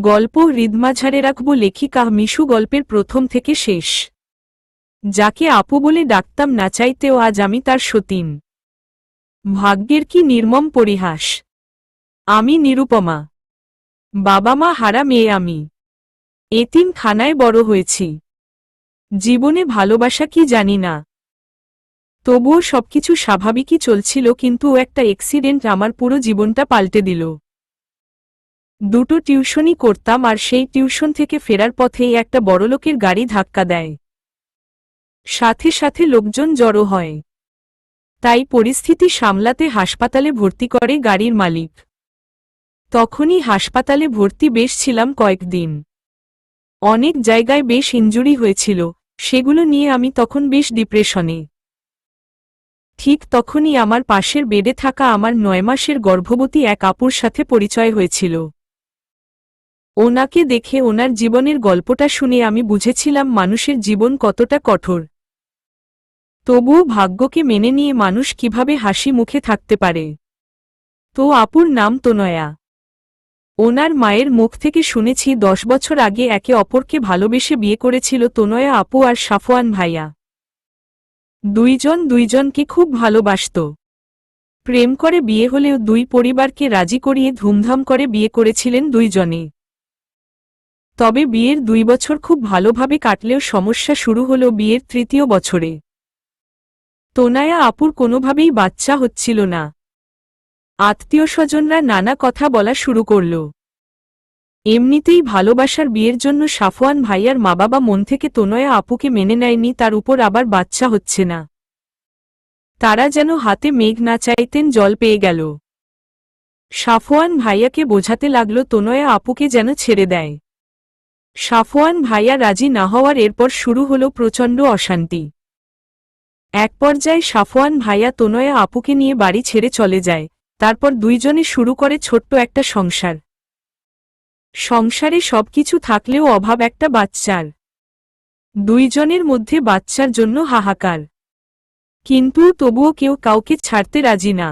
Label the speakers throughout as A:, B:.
A: গল্প হৃদমাঝারে রাখব লেখিকা মিশু গল্পের প্রথম থেকে শেষ। যাকে আপু বলে ডাকতাম না চাইতেও আজ আমি তার সতীন। ভাগ্যের কি নির্মম পরিহাস। আমি নিরুপমা। বাবা মা হারা মেয়ে আমি। এতিম খানায় বড় হয়েছি। জীবনে ভালোবাসা কি জানি না। তবুও সবকিছু স্বাভাবিকই চলছিল কিন্তু একটা এক্সিডেন্ট আমার পুরো জীবনটা পাল্টে দিল। দুটো টিউশনই করতাম আর সেই টিউশন থেকে ফেরার পথেই একটা বড়লোকের গাড়ি ধাক্কা দেয়। সাথে সাথে লোকজন জড়ো হয়। তাই পরিস্থিতি সামলাতে হাসপাতালে ভর্তি করে গাড়ির মালিক। তখনই হাসপাতালে ভর্তি বেশ ছিলাম কয়েকদিন। অনেক জায়গায় বেশ ইঞ্জুরি হয়েছিল, সেগুলো নিয়ে আমি তখন বেশ ডিপ্রেশনে। ঠিক তখনই আমার পাশের বেডে থাকা আমার নয় মাসের গর্ভবতী এক আপুর সাথে পরিচয় হয়েছিল। ওনাকে দেখে ওনার জীবনের গল্পটা শুনে আমি বুঝেছিলাম মানুষের জীবন কতটা কঠোর। তবুও ভাগ্যকে মেনে নিয়ে মানুষ কীভাবে হাসি মুখে থাকতে পারে। তো আপুর নাম তনয়া। ওনার মায়ের মুখ থেকে শুনেছি দশ বছর আগে একে অপরকে ভালোবেসে বিয়ে করেছিল তনয়া আপু আর সাফওয়ান ভাইয়া। দুইজন দুইজনকে খুব ভালোবাসত। প্রেম করে বিয়ে হলেও দুই পরিবারকে রাজি করিয়ে ধুমধাম করে বিয়ে করেছিলেন দুইজনে। তবে বিয়ের দুই বছর খুব ভালোভাবে কাটলেও সমস্যা শুরু হল বিয়ের তৃতীয় বছরে। তোনায়া আপুর কোনোভাবেই বাচ্চা হচ্ছিল না। আত্মীয় স্বজনরা নানা কথা বলা শুরু করল। এমনিতেই ভালোবাসার বিয়ের জন্য সাফওয়ান ভাইয়ার মা বাবা মন থেকে তোনয়া আপুকে মেনে নেয়নি, তার উপর আবার বাচ্চা হচ্ছে না। তারা যেন হাতে মেঘ না চাইতেন জল পেয়ে গেল। সাফওয়ান ভাইয়াকে বোঝাতে লাগল, তোনয়া আপুকে যেন ছেড়ে দেয়। সাফওয়ান ভাইয়া রাজি না হওয়ার এরপর শুরু হল প্রচণ্ড অশান্তি। এক পর্যায়ে সাফওয়ান ভাইয়া তনয়া আপুকে নিয়ে বাড়ি ছেড়ে চলে যায়, তারপর দুইজনে শুরু করে ছোট্ট একটা সংসার। সংসারে সবকিছু থাকলেও অভাব একটা বাচ্চার। দুইজনের মধ্যে বাচ্চার জন্য হাহাকার। কিন্তু তবুও কেউ কাউকে ছাড়তে রাজি না।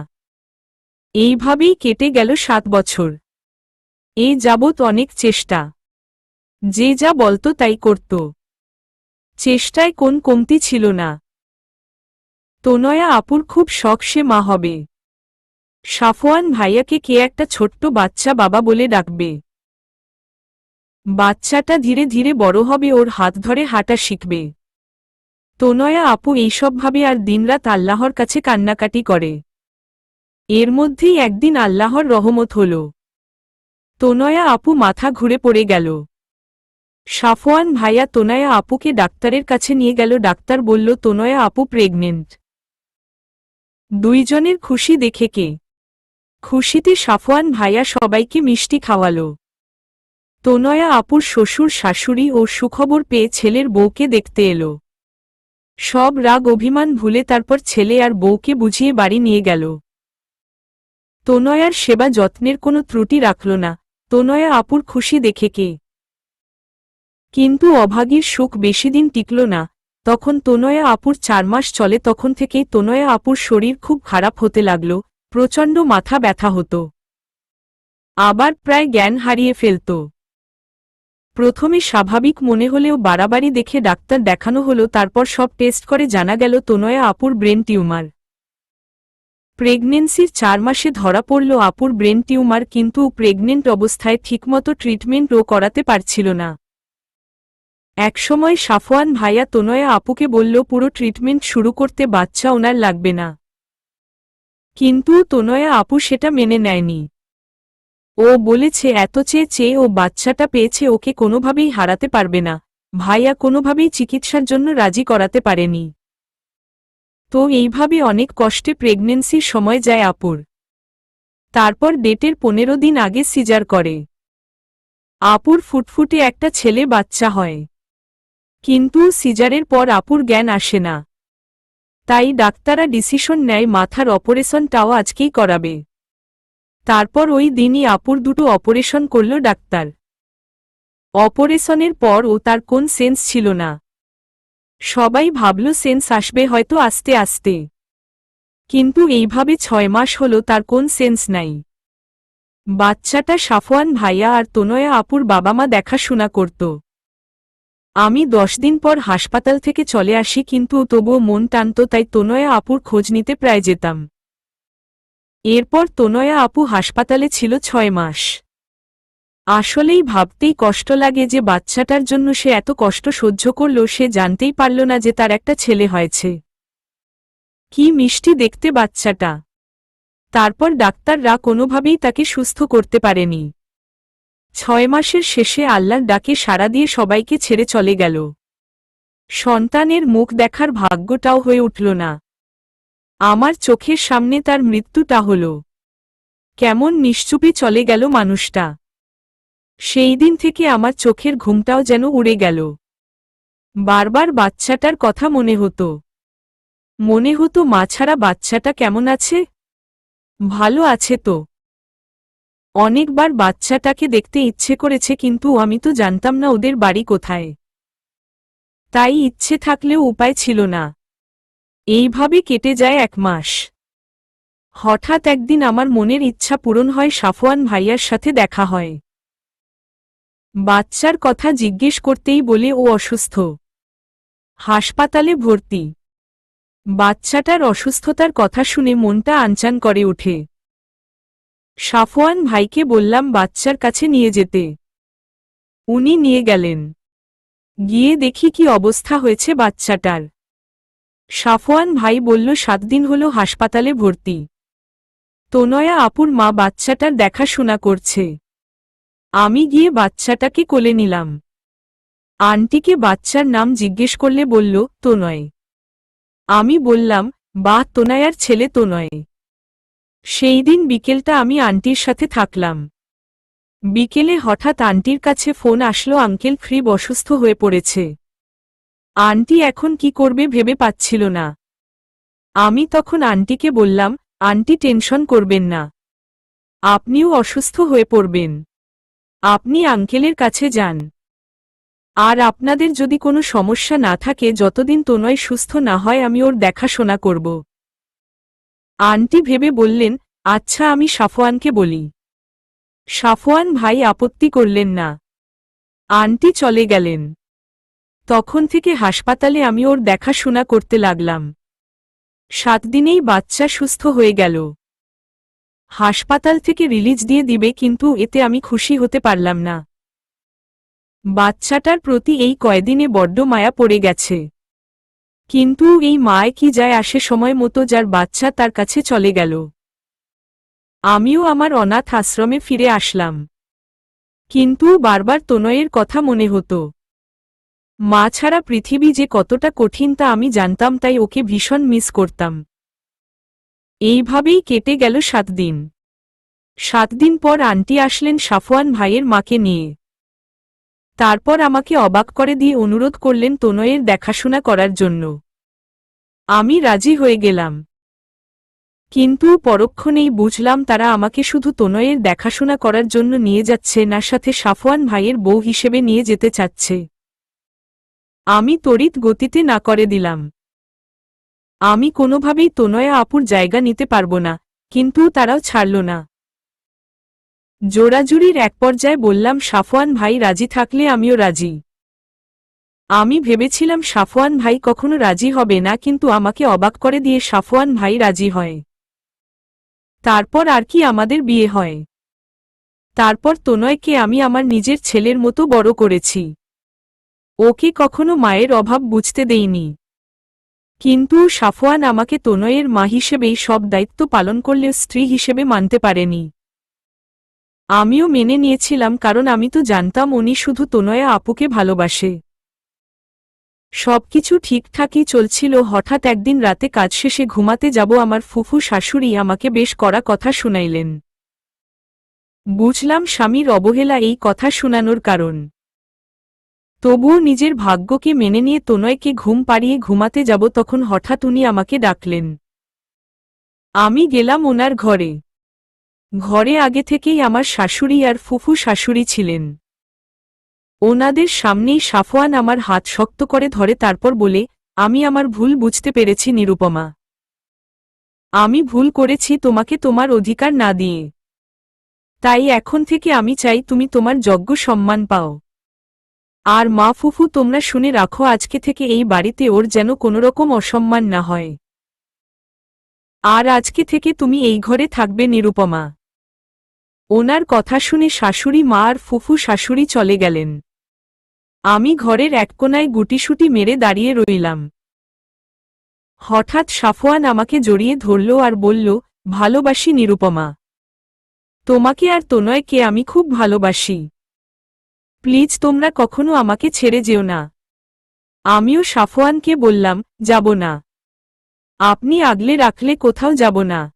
A: এইভাবেই কেটে গেল সাত বছর। এই যাবৎ অনেক চেষ্টা। যে যা বলতো তাই করত। চেষ্টায় কোন কমতি ছিল না। তনয়া আপুর খুব শখ সে মা হবে। সাফওয়ান ভাইয়াকে কে একটা ছোট্ট বাচ্চা বাবা বলে ডাকবে। বাচ্চাটা ধীরে ধীরে বড় হবে, ওর হাত ধরে হাঁটা শিখবে। তনয়া আপু এইসবভাবে আর দিনরাত আল্লাহর কাছে কান্নাকাটি করে। এর মধ্যেই একদিন আল্লাহর রহমত হল। তনয়া আপু মাথা ঘুরে পড়ে গেল। সাফওয়ান ভাইয়া তোনয়া আপুকে ডাক্তারের কাছে নিয়ে গেল। ডাক্তার বলল, তোনয়া আপু প্রেগনেন্ট দুইজনের খুশি দেখে কে? খুশিতে সাফওয়ান ভাইয়া সবাইকে মিষ্টি খাওয়ালো। তনয়া আপুর শ্বশুর, শাশুড়ি ও সুখবর পেয়ে ছেলের বউকে দেখতে এলো। সব রাগ অভিমান ভুলে তারপর ছেলে আর বউকে বুঝিয়ে বাড়ি নিয়ে গেল। তনয়ার সেবা যত্নের কোনো ত্রুটি রাখল না। তনয়া আপুর খুশি দেখে কে? কিন্তু অভাগীর সুখ বেশিদিন টিকল না। তখন তনয়া আপুর চার মাস চলে, তখন থেকেই তনয়া আপুর শরীর খুব খারাপ হতে লাগল, প্রচণ্ড মাথা ব্যথা হতো। আবার প্রায় জ্ঞান হারিয়ে ফেলত। প্রথমে স্বাভাবিক মনে হলেও বাড়াবাড়ি দেখে ডাক্তার দেখানো হলো, তারপর সব টেস্ট করে জানা গেল তনয়া আপুর ব্রেন টিউমার। প্রেগনেন্সির চার মাসে ধরা পড়ল আপুর ব্রেন টিউমার, কিন্তু প্রেগনেন্ট অবস্থায় ঠিকমতো ট্রিটমেন্টও করাতে পারছিল না। একসময় সাফওয়ান ভাইয়া তনয়া আপুকে বলল, পুরো ট্রিটমেন্ট শুরু করতে বাচ্চা ওনার লাগবে না। কিন্তু তনয়া আপু সেটা মেনে নেয়নি। ও বলেছে, এত চেয়ে চেয়ে ও বাচ্চাটা পেয়েছে, ওকে কোনোভাবেই হারাতে পারবে না। ভাইয়া কোনোভাবেই চিকিৎসার জন্য রাজি করাতে পারেনি। তো এইভাবে অনেক কষ্টে প্রেগনেন্সির সময় যায় আপুর। তারপর ডেটের পনেরো দিন আগে সিজার করে। আপুর ফুটফুটে একটা ছেলে বাচ্চা হয়। কিন্তু সিজারের পর আপুর জ্ঞান আসে না। তাই ডাক্তারা ডিসিশন নেয় মাথার অপারেশনটাও আজকেই করাবে। তারপর ওই দিনই আপুর দুটো অপারেশন করল ডাক্তার। অপারেশনের পর ও তার কোন সেন্স ছিল না। সবাই ভাবল সেন্স আসবে হয়তো আস্তে আস্তে। কিন্তু এইভাবে ছয় মাস হল তার কোন সেন্স নাই। বাচ্চাটা সাফওয়ান ভাইয়া আর তনয়া আপুর বাবা মা দেখাশোনা করত। আমি দশ দিন পর হাসপাতাল থেকে চলে আসি কিন্তু তবুও মন টানত, তাই তনয়া আপুর খোঁজ নিতে প্রায় যেতাম। এরপর তনয়া আপু হাসপাতালে ছিল ছয় মাস। আসলেই ভাবতেই কষ্ট লাগে যে বাচ্চাটার জন্য সে এত কষ্ট সহ্য করল, সে জানতেই পারল না যে তার একটা ছেলে হয়েছে। কি মিষ্টি দেখতে বাচ্চাটা। তারপর ডাক্তাররা কোনোভাবেই তাকে সুস্থ করতে পারেনি। ছয় মাসের শেষে আল্লাহর ডাকে সাড়া দিয়ে সবাইকে ছেড়ে চলে গেল। সন্তানের মুখ দেখার ভাগ্যটাও হয়ে উঠল না। আমার চোখের সামনে তার মৃত্যুটা হল। কেমন নিশ্চুপি চলে গেল মানুষটা। সেই দিন থেকে আমার চোখের ঘুমটাও যেন উড়ে গেল। বারবার বাচ্চাটার কথা মনে হতো। মনে হতো, মা ছাড়া বাচ্চাটা কেমন আছে? ভালো আছে তো। অনেকবার বাচ্চাটাকে দেখতে ইচ্ছে করেছে কিন্তু আমি তো জানতাম না ওদের বাড়ি কোথায়। তাই ইচ্ছে থাকলেও উপায় ছিল না। এইভাবে কেটে যায় এক মাস। হঠাৎ একদিন আমার মনের ইচ্ছা পূরণ হয় সাফওয়ান ভাইয়ার সাথে দেখা হয়। বাচ্চার কথা জিজ্ঞেস করতেই বলে ও অসুস্থ। হাসপাতালে ভর্তি। বাচ্চাটার অসুস্থতার কথা শুনে মনটা আনচান করে ওঠে। সাফওয়ান ভাইকে বললাম বাচ্চার কাছে নিয়ে যেতে। উনি নিয়ে গেলেন। গিয়ে দেখি কি অবস্থা হয়েছে বাচ্চাটার। সাফওয়ান ভাই বলল, সাত দিন হল হাসপাতালে ভর্তি। তনয়া আপুর মা বাচ্চাটার দেখাশোনা করছে। আমি গিয়ে বাচ্চাটাকে কোলে নিলাম। আন্টিকে বাচ্চার নাম জিজ্ঞেস করলে বলল, তনয়। আমি বললাম বা তোনায়ার ছেলে তনয়। সেই দিন বিকেলটা আমি আন্টির সাথে থাকলাম। বিকেলে হঠাৎ আন্টির কাছে ফোন আসলো, আঙ্কেল ফ্রিব অসুস্থ হয়ে পড়েছে। আন্টি এখন কি করবে ভেবে পাচ্ছিল না। আমি তখন আন্টিকে বললাম, আন্টি টেনশন করবেন না। আপনিও অসুস্থ হয়ে পড়বেন। আপনি আঙ্কেলের কাছে যান। আর আপনাদের যদি কোনো সমস্যা না থাকে, যতদিন তোনয় সুস্থ না হয়, আমি ওর দেখাশোনা করব। আন্টি ভেবে বললেন আচ্ছা আমি সাফওয়ানকে বলি। সাফওয়ান ভাই আপত্তি করলেন না। আন্টি চলে গেলেন। তখন থেকে হাসপাতালে আমি ওর দেখাশোনা করতে লাগলাম। সাত দিনেই বাচ্চা সুস্থ হয়ে গেল। হাসপাতাল থেকে রিলিজ দিয়ে দিবে, কিন্তু এতে আমি খুশি হতে পারলাম না। বাচ্চাটার প্রতি এই কয়দিনে বড্ড মায়া পড়ে গেছে। কিন্তু এই মায় কি যায় আসে সময় মতো যার বাচ্চা তার কাছে চলে গেল। আমিও আমার অনাথ আশ্রমে ফিরে আসলাম। কিন্তু বারবার তনয়ের কথা মনে হতো। মা ছাড়া পৃথিবী যে কতটা কঠিন তা আমি জানতাম তাই ওকে ভীষণ মিস করতাম। এইভাবেই কেটে গেল সাত দিন। সাত দিন পর আন্টি আসলেন সাফওয়ান ভাইয়ের মাকে নিয়ে। তারপর আমাকে অবাক করে দিয়ে অনুরোধ করলেন তনয়ের দেখাশোনা করার জন্য। আমি রাজি হয়ে গেলাম। কিন্তু পরক্ষণেই বুঝলাম তারা আমাকে শুধু তনয়ের দেখাশোনা করার জন্য নিয়ে যাচ্ছে না, সাথে সাফওয়ান ভাইয়ের বউ হিসেবে নিয়ে যেতে চাচ্ছে। আমি তড়িৎ গতিতে না করে দিলাম। আমি কোনোভাবেই তনয়া আপুর জায়গা নিতে পারব না, কিন্তু তারাও ছাড়ল না। জোড়াজুড়ির এক পর্যায়ে বললাম, সাফওয়ান ভাই রাজি থাকলে আমিও রাজি। আমি ভেবেছিলাম, সাফওয়ান ভাই কখনো রাজি হবে না, কিন্তু আমাকে অবাক করে দিয়ে সাফওয়ান ভাই রাজি হয়। তারপর আর কি আমাদের বিয়ে হয়। তারপর তনয়কে আমি আমার নিজের ছেলের মতো বড় করেছি। ওকে কখনো মায়ের অভাব বুঝতে দেইনি। কিন্তু সাফওয়ান আমাকে তনয়ের মা হিসেবেই সব দায়িত্ব পালন করলেও স্ত্রী হিসেবে মানতে পারেনি। আমিও মেনে নিয়েছিলাম কারণ আমি তো জানতাম উনি শুধু তনয়া আপুকে ভালোবাসে। সবকিছু ঠিকঠাকই চলছিল, হঠাৎ একদিন রাতে কাজ শেষে ঘুমাতে যাব আমার ফুফু শাশুড়ি আমাকে বেশ করা কথা শুনাইলেন। বুঝলাম স্বামীর অবহেলা এই কথা শুনানোর কারণ। তবুও নিজের ভাগ্যকে মেনে নিয়ে তনয়কে ঘুম পাড়িয়ে ঘুমাতে যাব তখন হঠাৎ উনি আমাকে ডাকলেন। আমি গেলাম ওনার ঘরে। ঘরে আগে থেকেই আমার শাশুড়ি আর ফুফু শাশুড়ি ছিলেন। ওনাদের সামনেই সাফওয়ান আমার হাত শক্ত করে ধরে তারপর বলে, আমি আমার ভুল বুঝতে পেরেছি নিরুপমা। আমি ভুল করেছি তোমাকে তোমার অধিকার না দিয়ে। তাই এখন থেকে আমি চাই তুমি তোমার যজ্ঞ সম্মান পাও। আর মা ফুফু তোমরা শুনে রাখো আজকে থেকে এই বাড়িতে ওর যেন কোনোরকম অসম্মান না হয়। আর আজকে থেকে তুমি এই ঘরে থাকবে নিরুপমা। ওনার কথা শুনে শাশুড়ি মা আর ফুফু শাশুড়ি চলে গেলেন। আমি ঘরের এক কোনায় গুটিসুটি মেরে দাঁড়িয়ে রইলাম। হঠাৎ সাফওয়ান আমাকে জড়িয়ে ধরল আর বলল, ভালোবাসি নিরুপমা। তোমাকে আর তনয়কে আমি খুব ভালোবাসি। প্লিজ তোমরা কখনো আমাকে ছেড়ে যেও না। আমিও সাফওয়ানকে বললাম, যাব না। আপনি আগলে রাখলে কোথাও যাব না।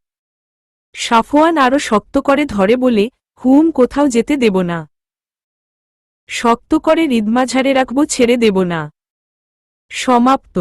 A: সাফওয়ান আরও শক্ত করে ধরে বলে, হুম, কোথাও যেতে দেব না। শক্ত করে রিদমাঝারে রাখব, ছেড়ে দেব না। সমাপ্ত।